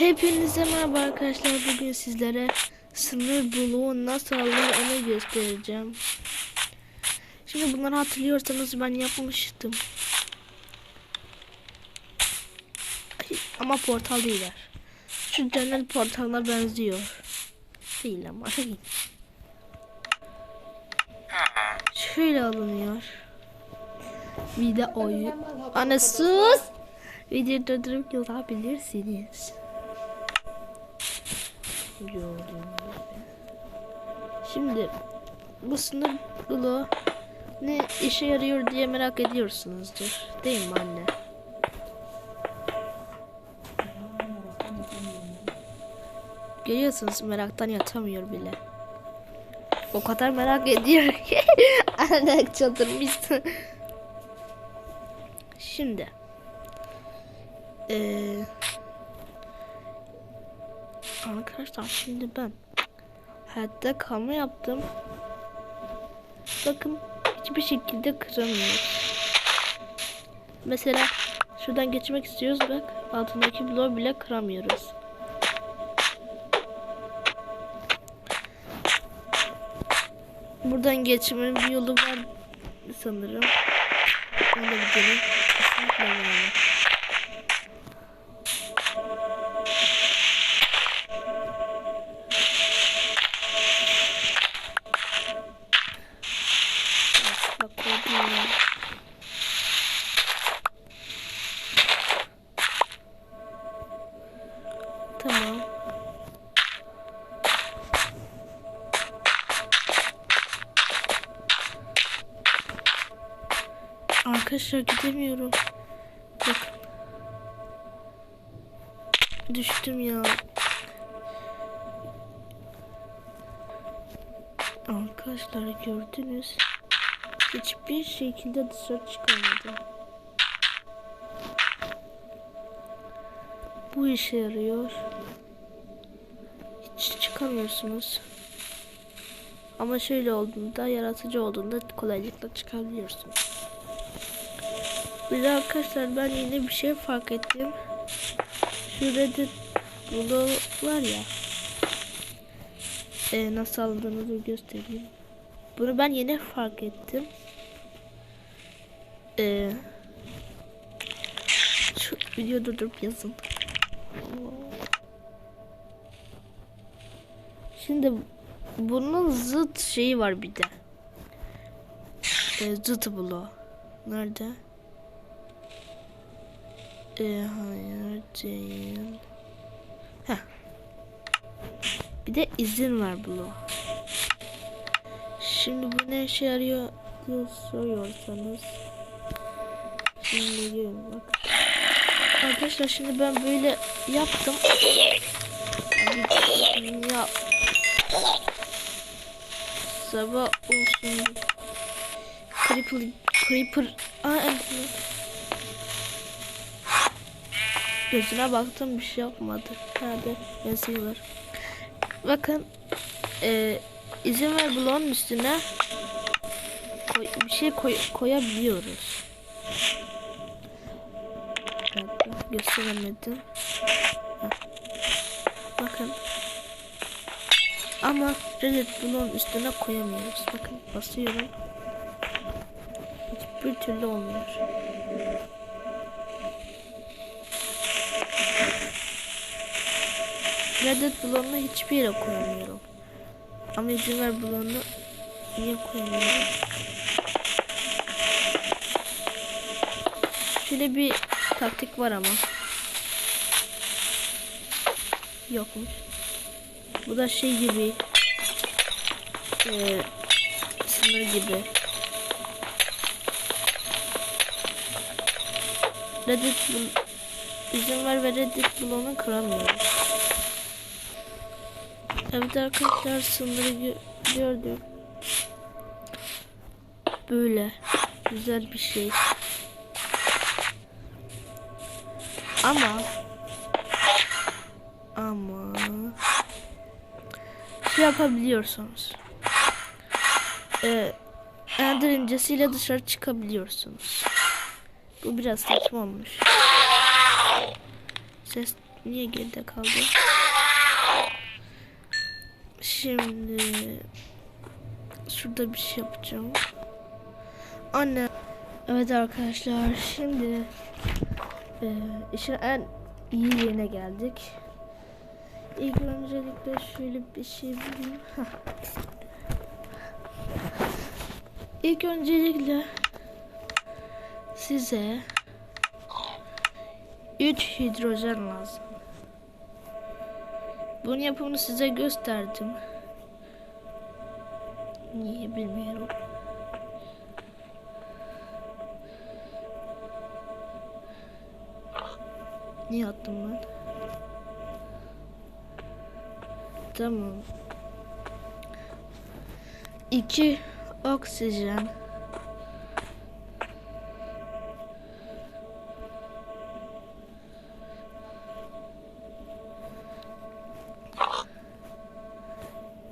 Hepinize merhaba arkadaşlar. Bugün sizlere sınır bloğu nasıl alınır onu göstereceğim. Şimdi bunları hatırlıyorsanız ben yapmıştım. Ama portal değiller. Şu cennet portalına benziyor. Değil ama. Şöyle alınıyor. Video oyun. Anne sus. Videoyu durdurup yazabilirsiniz. Gördüğünüz gibi. Şimdi bu sınır bloğu ne işe yarıyor diye merak ediyorsunuzdur. Değil mi anne? Görüyorsunuz meraktan yatamıyor bile. O kadar merak ediyor ki. Anne çıldırmışsın. Şimdi. Ee, arkadaşlar şimdi ben hayatta kalma yaptım. Bakın hiçbir şekilde kıramıyoruz. Mesela şuradan geçmek istiyoruz bak altındaki bloğu bile kıramıyoruz. Buradan geçmenin bir yolu var sanırım. Onu da gidelim. Tamam. Arkadaşlar gidemiyorum. Bakın. Düştüm ya. Arkadaşlar gördünüz. Hiçbir şekilde dışarı çıkamadım. Bu işe yarıyor. Hiç çıkamıyorsunuz. Ama şöyle olduğunda, yaratıcı olduğunda kolaylıkla çıkabiliyorsunuz. Bir de arkadaşlar ben yine bir şey fark ettim. Şu Reddit bloğu var ya. Ee, nasıl aldığını göstereyim. Bunu ben yeni fark ettim. Ee, şu video durdurup yazın. Şimdi bunun zıt şeyi var bir de. Ee, zıt bloğu. Nerede? Ee, hayır değil. Heh. Bir de izin var bloğu. Şimdi bu ne işe yarıyor diye soruyorsanız. Şimdi gelin bak. Arkadaşlar şimdi ben böyle yaptım. Ya. Sabah olsun. Creeper, Creeper. Aa. Gözüne baktım bir şey yapmadı. Nerede? Yazıyorlar. Bakın. Eee izin ver bloğun üstüne koy, bir şey koy, koyabiliyoruz. Gösteremedim. Heh. Bakın. Ama Reddit bloğun üstüne koyamıyoruz. Bakın basıyorum. Hiçbir türlü olmuyor. Reddit bloğunu hiçbir yere koyamıyorum. Ama ver bloğunu niye koyamıyorum? Şöyle bir taktik var ama. Yokmuş. Bu da şey gibi. Ee, sınır gibi. Reddit bul- izin ver ve Reddit bloğunu kıramıyoruz. Evet arkadaşlar sınırı gö gördüm. Böyle güzel bir şey. Ama ama yapabiliyorsunuz. Ee, Ender incesiyle dışarı çıkabiliyorsunuz. Bu biraz saçma olmuş. Ses niye geride kaldı? Şimdi şurada bir şey yapacağım. Anne. Evet arkadaşlar şimdi e, işin en iyi yerine geldik. İlk öncelikle şöyle bir şey bulayım. İlk öncelikle size 3 hidrojen lazım. Bunun yapımını size gösterdim. Niye bilmiyorum. Niye attım ben? Tamam. İki oksijen.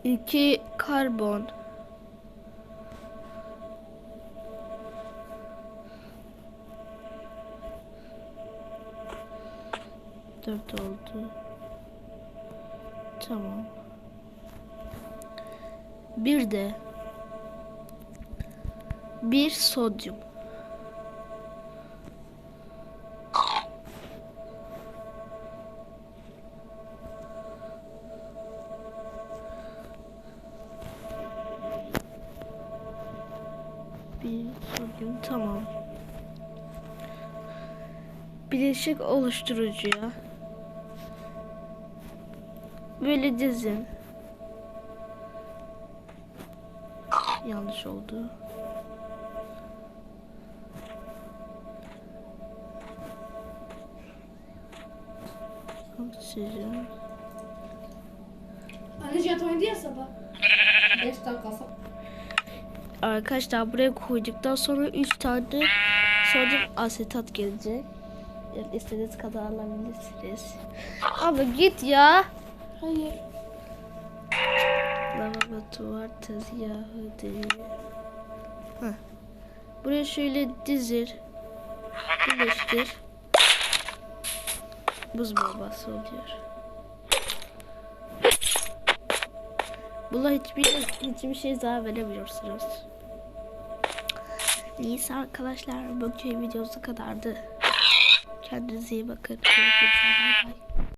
İki karbon. Dört oldu. Tamam. Bir de bir sodyum. Bir sodyum tamam. Bileşik oluşturucuya böyle dizin. Yanlış oldu. Oksijen. Anne oynadı ya sabah. 5 dakikası. Arkadaşlar buraya koyduktan sonra 3 tane sodyum asetat gelecek. Yani istediğiniz kadar alabilirsiniz. Ama git ya. Hayır. Laboratuvar tezgahı değil. Heh. Buraya şöyle dizir. Birleştir. Buz bombası oluyor. Buna hiçbir, hiçbir şey zarar veremiyorsunuz. Neyse arkadaşlar bugün videosu kadardı. Kendinize iyi bakın. Görüşürüz. Bay bay.